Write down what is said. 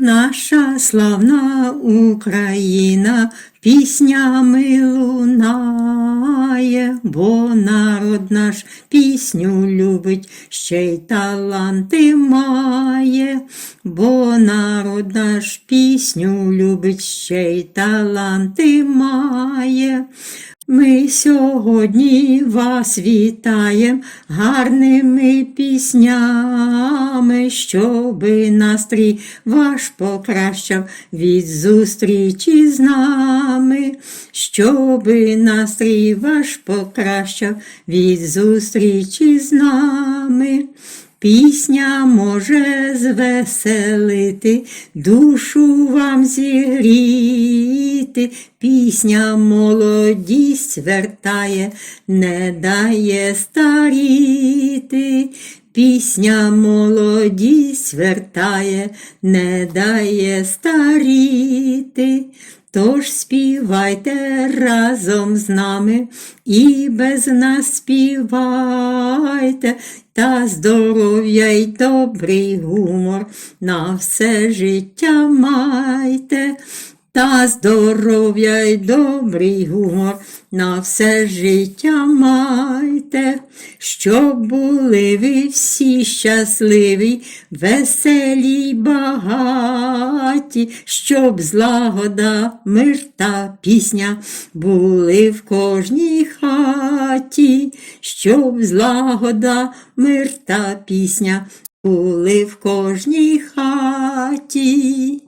Наша славна Україна піснями лунає, бо народ наш пісню любить, ще й таланти має, бо народ наш пісню любить, ще й таланти має. Ми сьогодні вас вітаєм гарними піснями, щоби настрій ваш покращав від зустрічі з нами, щоби настрій ваш покращав від зустрічі з нами. Пісня може звеселити, душу вам зігріти, пісня молодість вертає, не дає старіти. Пісня молодість вертає, не дає старіти. Тож співайте разом з нами і без нас співайте, та здоров'я й добрий гумор на все життя майте, та здоров'я й добрий гумор на все життя майте, щоб були ви всі щасливі, веселі й багаті, щоб злагода, мир та пісня були в кожній хаті, щоб злагода, мир та пісня були в кожній хаті.